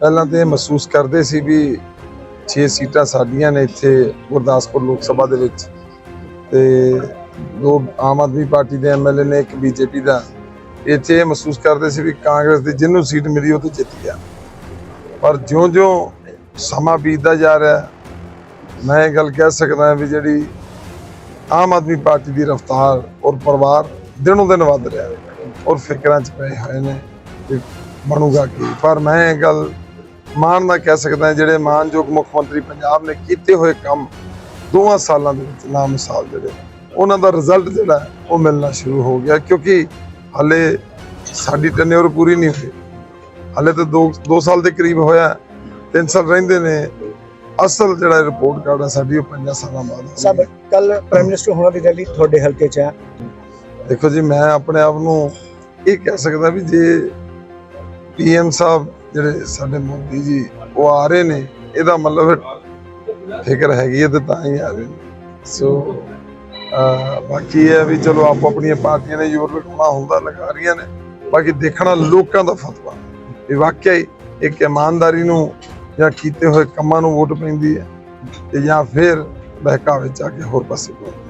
ਪਹਿਲਾਂ ਤੇ ਇਹ ਮਹਿਸੂਸ ਕਰਦੇ ਸੀ ਵੀ 6 ਸੀਟਾਂ ਸਾਡੀਆਂ ਨੇ ਇੱਥੇ ਗੁਰਦਾਸਪੁਰ ਲੋਕ ਸਭਾ ਦੇ ਵਿੱਚ। ਤੇ ਦੋ ਆਮ ਆਦਮੀ ਪਾਰਟੀ ਦੇ ਐਮਐਲਏ ਨੇ, ਇੱਕ ਬੀਜੇਪੀ ਦਾ। ਇੱਥੇ ਇਹ ਮਹਿਸੂਸ ਕਰਦੇ ਸੀ ਵੀ ਕਾਂਗਰਸ ਦੀ ਜਿਹਨੂੰ ਸੀਟ ਮਿਲੀ ਉਹ ਤੇ ਜਿੱਤ ਗਿਆ। ਪਰ ਜਿਉਂ-ਜਿਉਂ ਸਮਾਂ ਬੀਤਦਾ ਜਾ ਰਿਹਾ, ਮੈਂ ਇਹ ਗੱਲ ਕਹਿ ਸਕਦਾ ਵੀ ਜਿਹੜੀ ਆਮ ਆਦਮੀ ਪਾਰਟੀ ਦੀ ਰਫ਼ਤਾਰ ਔਰ ਪਰਿਵਾਰ ਦਿਨੋਂ ਦਿਨ ਵੱਧ ਰਿਹਾ ਹੈ ਔਰ ਫਿਕਰਾਂ 'ਚ ਪਏ ਹੋਏ ਨੇ ਕਿ ਬਣੂਗਾ ਕੀ। ਪਰ ਮੈਂ ਇਹ ਗੱਲ ਮਾਣ ਨਾਲ ਕਹਿ ਸਕਦਾ ਜਿਹੜੇ ਮਾਨਯੋਗ ਮੁੱਖ ਮੰਤਰੀ ਪੰਜਾਬ ਨੇ ਕੀਤੇ ਹੋਏ ਕੰਮ ਦੋਵਾਂ ਸਾਲਾਂ ਦੇ ਵਿੱਚ ਨਾ ਮਿਸਾਲ ਜਿਹੜੇ ਉਹਨਾਂ ਦਾ ਰਿਜ਼ਲਟ ਜਿਹੜਾ ਉਹ ਮਿਲਣਾ ਸ਼ੁਰੂ ਹੋ ਗਿਆ ਕਿਉਂਕਿ ਹਲੇ ਸਾਡੀ ਟੈਨਿਓਰ ਪੂਰੀ ਨਹੀਂ ਹੋਈ। ਹਲੇ ਤਾਂ 2 2 ਸਾਲ ਦੇ ਕਰੀਬ ਹੋਇਆ 3 ਸਾਲ ਰਹਿੰਦੇ ਨੇ। ਅਸਲ ਜਿਹੜਾ ਰਿਪੋਰਟ ਕਾਰਡ ਹੈ ਸਾਡੀ ਉਹ 5 ਸਾਲਾਂ ਬਾਅਦ ਸਭ। ਕੱਲ ਪ੍ਰਾਈਮ ਮਿਨਿਸਟਰ ਹੋਣਾ ਦੀ ਰੈਲੀ ਤੁਹਾਡੇ ਹਲਕੇ 'ਚ ਹੈ। ਦੇਖੋ ਜੀ ਮੈਂ ਆਪਣੇ ਆਪ ਨੂੰ ਇਹ ਕਹਿ ਸਕਦਾ ਵੀ ਜੇ ਪੀਐਮ ਸਾਹਿਬ ਜਿਹੜੇ ਸਾਡੇ ਮੋਦੀ ਜੀ, ਉਹ ਆ ਰਹੇ ਨੇ, ਇਹਦਾ ਮਤਲਬ ਫਿਕਰ ਹੈਗੀ ਹੈ ਤੇ ਤਾਂ ਹੀ ਆ ਰਹੇ ਨੇ। ਸੋ ਬਾਕੀ ਇਹ ਹੈ ਵੀ ਚਲੋ ਆਪੋ ਆਪਣੀਆਂ ਪਾਰਟੀਆਂ ਨੇ ਜ਼ੋਰ ਲਗਾਉਣਾ ਹੁੰਦਾ, ਲਗਾ ਰਹੀਆਂ ਨੇ। ਬਾਕੀ ਦੇਖਣਾ ਲੋਕਾਂ ਦਾ ਫਤਵਾ। ਵੀ ਵਾਕਿਆ ਹੀ ਇੱਕ ਇਮਾਨਦਾਰੀ ਨੂੰ ਜਾਂ ਕੀਤੇ ਹੋਏ ਕੰਮਾਂ ਨੂੰ ਵੋਟ ਪੈਂਦੀ ਹੈ ਤੇ ਜਾਂ ਫਿਰ ਬਹਿਕਾਵੇ ਚ ਆ ਕੇ ਹੋਰ ਪਾਸੇ ਪਹੁੰਚਦੀ